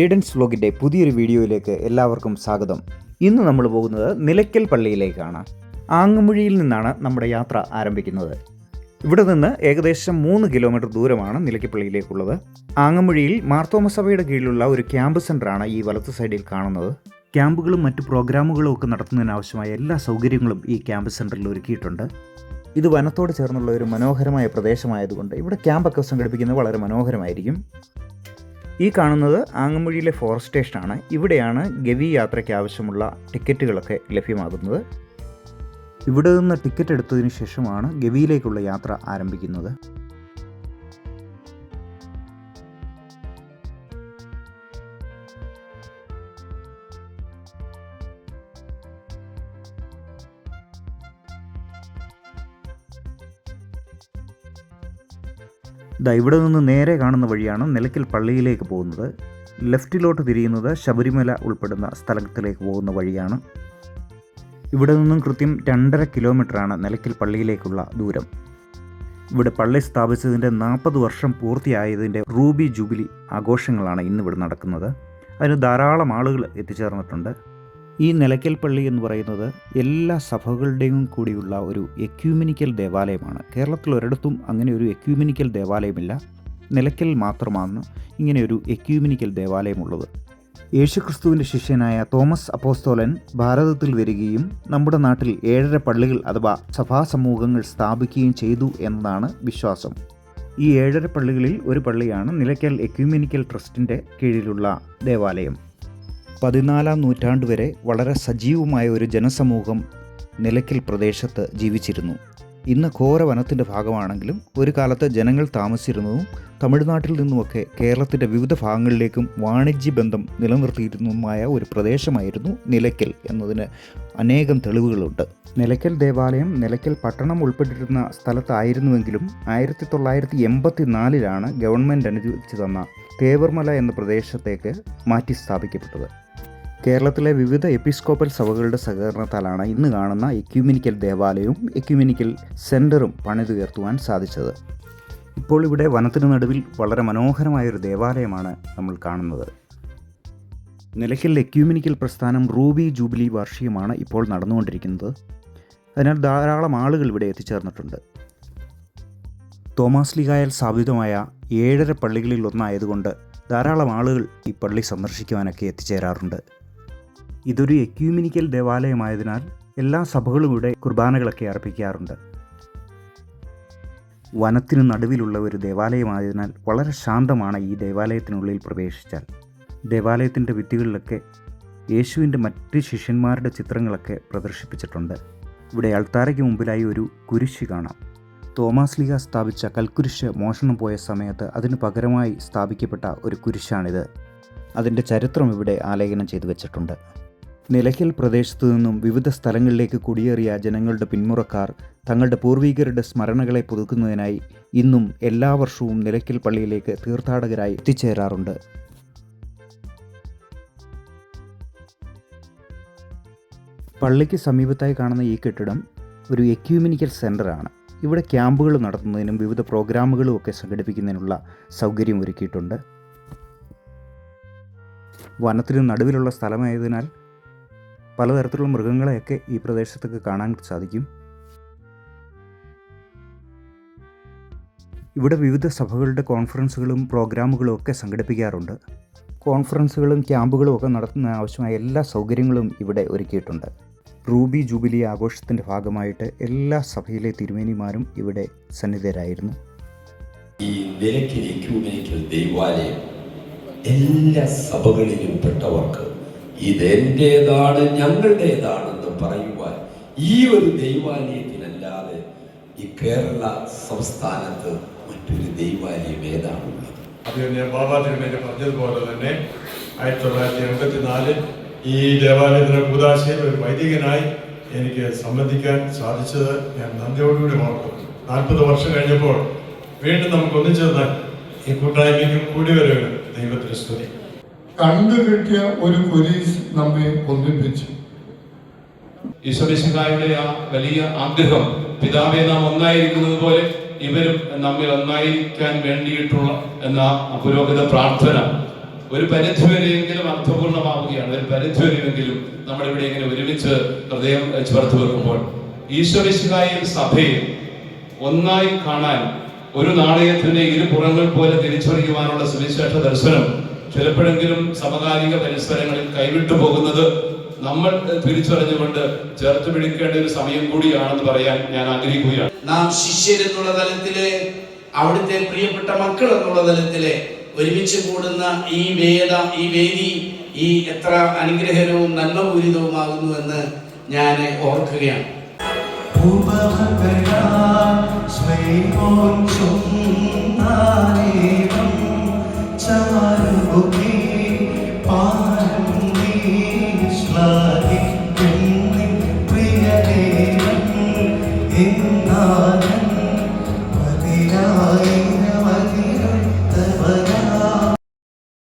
ഏഡൻസ് വ്ലോഗിന്റെ പുതിയൊരു വീഡിയോയിലേക്ക് എല്ലാവർക്കും സ്വാഗതം. ഇന്ന് നമ്മൾ പോകുന്നത് നിലയ്ക്കൽ പള്ളിയിലേക്കാണ്. ആങ്ങമുഴിയിൽ നിന്നാണ് നമ്മുടെ യാത്ര ആരംഭിക്കുന്നത്. ഇവിടെ നിന്ന് ഏകദേശം മൂന്ന് കിലോമീറ്റർ ദൂരമാണ് നിലയ്ക്കപ്പള്ളിയിലേക്കുള്ളത് ആങ്ങമുഴിയിൽ മാർത്തോമസഭയുടെ മാർത്തോമ സഭയുടെ കീഴിലുള്ള ഒരു ക്യാമ്പ് സെന്ററാണ് ഈ വലത്ത് സൈഡിൽ കാണുന്നത്. ക്യാമ്പുകളും മറ്റ് പ്രോഗ്രാമുകളും ഒക്കെ നടത്തുന്നതിനാവശ്യമായ എല്ലാ സൗകര്യങ്ങളും ഈ ക്യാമ്പ് സെന്ററിൽ ഒരുക്കിയിട്ടുണ്ട്. ഇത് വനത്തോട് ചേർന്നുള്ള ഒരു മനോഹരമായ പ്രദേശമായതുകൊണ്ട് ഇവിടെ ക്യാമ്പൊക്കെ സംഘടിപ്പിക്കുന്നത് വളരെ മനോഹരമായിരിക്കും. ഈ കാണുന്നത് ആങ്ങമ്പുഴിയിലെ ഫോറസ്റ്റ് സ്റ്റേഷനാണ് ഇവിടെയാണ് ഗവി യാത്രയ്ക്ക് ആവശ്യമുള്ള ടിക്കറ്റുകളൊക്കെ ലഭ്യമാകുന്നത്. ഇവിടെ നിന്ന് ടിക്കറ്റ് എടുത്തതിന് ശേഷമാണ് ഗവിയിലേക്കുള്ള യാത്ര ആരംഭിക്കുന്നത്. ദാ ഇവിടെ നിന്ന് നേരെ കാണുന്ന വഴിയാണ് നിലയ്ക്കൽ പള്ളിയിലേക്ക് പോകുന്നത്. ലെഫ്റ്റിലോട്ട് തിരിയുന്നത് ശബരിമല ഉൾപ്പെടുന്ന സ്ഥലത്തിലേക്ക് പോകുന്ന വഴിയാണ്. ഇവിടെ നിന്നും കൃത്യം രണ്ടര കിലോമീറ്ററാണ് നിലയ്ക്കൽ പള്ളിയിലേക്കുള്ള ദൂരം. ഇവിടെ പള്ളി സ്ഥാപിച്ചതിന്റെ നാൽപ്പത് വർഷം പൂർത്തിയായതിന്റെ റൂബി ജൂബിലി ആഘോഷങ്ങളാണ് ഇന്നിവിടെ നടക്കുന്നത്. അതിന് ധാരാളം ആളുകൾ എത്തിച്ചേർന്നിട്ടുണ്ട്. ഈ നിലയ്ക്കൽ പള്ളി എന്ന് പറയുന്നത് എല്ലാ സഭകളുടെയും കൂടിയുള്ള ഒരു എക്യൂമിനിക്കൽ ദേവാലയമാണ്. കേരളത്തിൽ ഒരിടത്തും അങ്ങനെ ഒരു എക്യൂമിനിക്കൽ ദേവാലയമില്ല. നിലയ്ക്കൽ മാത്രമാണ് ഇങ്ങനെ ഒരു എക്യൂമിനിക്കൽ ദേവാലയമുള്ളത്. യേശുക്രിസ്തുവിന്റെ ശിഷ്യനായ തോമസ് അപ്പോസ്തോലൻ ഭാരതത്തിൽ വരികയും നമ്മുടെ നാട്ടിൽ ഏഴര പള്ളികൾ അഥവാ സഭാസമൂഹങ്ങൾ സ്ഥാപിക്കുകയും ചെയ്തു എന്നതാണ് വിശ്വാസം. ഈ ഏഴര പള്ളികളിൽ ഒരു പള്ളിയാണ് നിലയ്ക്കൽ എക്യൂമിനിക്കൽ ട്രസ്റ്റിന്റെ കീഴിലുള്ള ദേവാലയം. പതിനാലാം നൂറ്റാണ്ട് വരെ വളരെ സജീവമായ ഒരു ജനസമൂഹം നിലയ്ക്കൽ പ്രദേശത്ത് ജീവിച്ചിരുന്നു. ഇന്ന് ഘോര വനത്തിന്റെ ഭാഗമാണെങ്കിലും ഒരു കാലത്ത് ജനങ്ങൾ താമസിച്ചിരുന്നതും തമിഴ്നാട്ടിൽ നിന്നുമൊക്കെ കേരളത്തിന്റെ വിവിധ ഭാഗങ്ങളിലേക്കും വാണിജ്യ ബന്ധം നിലനിർത്തിയിരുന്നതുമായ ഒരു പ്രദേശമായിരുന്നു നിലയ്ക്കൽ എന്നതിന് അനേകം തെളിവുകളുണ്ട്. നിലയ്ക്കൽ ദേവാലയം നിലയ്ക്കൽ പട്ടണം ഉൾപ്പെട്ടിരുന്ന സ്ഥലത്തായിരുന്നുവെങ്കിലും ആയിരത്തി തൊള്ളായിരത്തി എൺപത്തി നാലിലാണ് ഗവൺമെന്റ് അനുവദിച്ചു തന്ന തേവർമല എന്ന പ്രദേശത്തേക്ക് മാറ്റി സ്ഥാപിക്കപ്പെട്ടത്. കേരളത്തിലെ വിവിധ എപ്പിസ്കോപ്പൽ സഭകളുടെ സഹകരണത്താലാണ് ഇന്ന് കാണുന്ന എക്യൂമിനിക്കൽ ദേവാലയവും എക്യൂമിനിക്കൽ സെന്ററും പണിതുയർത്തുവാൻ സാധിച്ചത്. ഇപ്പോൾ ഇവിടെ വനത്തിന് നടുവിൽ വളരെ മനോഹരമായൊരു ദേവാലയമാണ് നമ്മൾ കാണുന്നത്. നിലയ്ക്കൽ എക്യൂമിനിക്കൽ പ്രസ്ഥാനം റൂബി ജൂബിലി വാർഷികമാണ് ഇപ്പോൾ നടന്നുകൊണ്ടിരിക്കുന്നത്. അതിനാൽ ധാരാളം ആളുകൾ ഇവിടെ എത്തിച്ചേർന്നിട്ടുണ്ട്. തോമാസ് ലിഗായാൽ സ്ഥാപിതമായ ഏഴര പള്ളികളിൽ ഒന്നായതുകൊണ്ട് ധാരാളം ആളുകൾ ഈ പള്ളി സന്ദർശിക്കുവാനൊക്കെ എത്തിച്ചേരാറുണ്ട്. ഇതൊരു എക്യൂമിനിക്കൽ ദേവാലയമായതിനാൽ എല്ലാ സഭകളും ഇവിടെ കുർബാനകളൊക്കെ അർപ്പിക്കാറുണ്ട്. വനത്തിനു നടുവിലുള്ള ഒരു ദേവാലയമായതിനാൽ വളരെ ശാന്തമാണ് ഈ ദേവാലയത്തിനുള്ളിൽ പ്രവേശിച്ചാൽ. ദേവാലയത്തിന്റെ ഭിത്തികളിലൊക്കെ യേശുവിന്റെ മറ്റ് ശിഷ്യന്മാരുടെ ചിത്രങ്ങളൊക്കെ പ്രദർശിപ്പിച്ചിട്ടുണ്ട്. ഇവിടെ അൾത്താരയ്ക്ക് മുമ്പിലായി ഒരു കുരിശ് കാണാം. തോമാസ് ലീഗ സ്ഥാപിച്ച കൽക്കുരിശ് മോഷണം പോയ സമയത്ത് അതിനു പകരമായി സ്ഥാപിക്കപ്പെട്ട ഒരു കുരിശാണിത്. അതിന്റെ ചരിത്രം ഇവിടെ ആലേഖനം ചെയ്തു വെച്ചിട്ടുണ്ട്. നിലയ്ക്കൽ പ്രദേശത്തു നിന്നും വിവിധ സ്ഥലങ്ങളിലേക്ക് കുടിയേറിയ ജനങ്ങളുടെ പിന്മുറക്കാർ തങ്ങളുടെ പൂർവീകരുടെ സ്മരണകളെ പുതുക്കുന്നതിനായി ഇന്നും എല്ലാ വർഷവും നിലയ്ക്കൽ പള്ളിയിലേക്ക് തീർത്ഥാടകരായി എത്തിച്ചേരാറുണ്ട്. പള്ളിക്ക് സമീപത്തായി കാണുന്ന ഈ കെട്ടിടം ഒരു എക്യൂമിനിക്കൽ സെന്ററാണ് ഇവിടെ ക്യാമ്പുകൾ നടത്തുന്നതിനും വിവിധ പ്രോഗ്രാമുകളും ഒക്കെ സംഘടിപ്പിക്കുന്നതിനുള്ള സൗകര്യം ഒരുക്കിയിട്ടുണ്ട്. വനത്തിന് നടുവിലുള്ള സ്ഥലമായതിനാൽ പലതരത്തിലുള്ള മൃഗങ്ങളെയൊക്കെ ഈ പ്രദേശത്തൊക്കെ കാണാൻ സാധിക്കും. ഇവിടെ വിവിധ സഭകളുടെ കോൺഫറൻസുകളും പ്രോഗ്രാമുകളും ഒക്കെ സംഘടിപ്പിക്കാറുണ്ട്. കോൺഫറൻസുകളും ക്യാമ്പുകളും ഒക്കെ നടത്തുന്ന ആവശ്യമായ എല്ലാ സൗകര്യങ്ങളും ഇവിടെ ഒരുക്കിയിട്ടുണ്ട്. റൂബി ജൂബിലി ആഘോഷത്തിന്റെ ഭാഗമായിട്ട് എല്ലാ സഭയിലെ തിരുമേനിമാരും ഇവിടെ സന്നിധരായിരുന്നു ഈ എക്യൂമെനിക്കൽ ദൈവാലയം എല്ലാ സഭകളിലും പെട്ടവർക്ക് ഇതെന്റേതാണ് ഞങ്ങളുടേതാണെന്ന് പറയുവാൻ ഈ ഒരു ദൈവാലയത്തിനല്ലാതെ ഈ കേരള സംസ്ഥാനത്ത് മറ്റൊരു ദൈവാലയം ഏതാണുള്ളത്? അത് ഞാൻ ബാബാ തിരുമേനി പറഞ്ഞതുപോലെ തന്നെ ആയിരത്തി തൊള്ളായിരത്തി എൺപത്തി നാലിൽ ഈ ദേവാലയത്തിലെ കൂതാശയിൽ ഒരു വൈദികനായി എനിക്ക് സംബന്ധിക്കാൻ സാധിച്ചത് ഞാൻ നന്ദിയോടുകൂടി ഓർക്കുന്നു. നാൽപ്പത് വർഷം കഴിഞ്ഞപ്പോൾ വീണ്ടും നമുക്ക് ഒന്നിച്ചു തന്നാൽ ഈ കൂട്ടായ്മയ്ക്ക് കൂടി വരുകയാണ് ദൈവത്തിന് സ്തുതി. കണ്ടു കിട്ടിയ ഒരു പോലീസ് നമ്മെ ഒന്നിപ്പിച്ചു. ഈശ്വരശിഹായുടെ ആ വലിയ ആഗ്രഹം പിതാവെ നാം ഒന്നായിരിക്കുന്നത് പോലെ ഇവരും നമ്മിൽ ഒന്നായിരിക്കാൻ വേണ്ടിയിട്ടുള്ള എന്ന പുരോഗത പ്രാർത്ഥന ഒരു പരിധിവരെയെങ്കിലും അർത്ഥപൂർണമാവുകയാണ്. ഒരു പരിധിവരെയെങ്കിലും നമ്മൾ ഇവിടെ ഇങ്ങനെ ഒരുമിച്ച് ഹൃദയം ചേർത്ത് വെക്കുമ്പോൾ ഈശ്വരശികായും സഭയെ ഒന്നായി കാണാൻ ഒരു നാണയത്തിന്റെ ഇരുപുറങ്ങൾ പോലെ തിരിച്ചറിയുവാനുള്ള സുവിശേഷ ദർശനം ചിലപ്പോഴെങ്കിലും സമകാലിക പരിസരങ്ങളിൽ കൈവിട്ടു പോകുന്നത് നമ്മൾ തിരിച്ചറിഞ്ഞുകൊണ്ട് ചേർത്ത് പിടിക്കേണ്ട ഒരു സമയം കൂടിയാണെന്ന് പറയാൻ ഞാൻ ആഗ്രഹിക്കുകയാണ്. നാം ശിഷ്യരെന്നുള്ള തലത്തിൽ അവിടുത്തെ പ്രിയപ്പെട്ട മക്കൾ എന്നുള്ള തലത്തിൽ ഒരുമിച്ച് കൂടുന്ന ഈ വേദ ഈ വേദി ഈ എത്ര അനുഗ്രഹരവും നന്മപൂരിതവുമാകുന്നു എന്ന് ഞാൻ ഓർക്കുകയാണ്.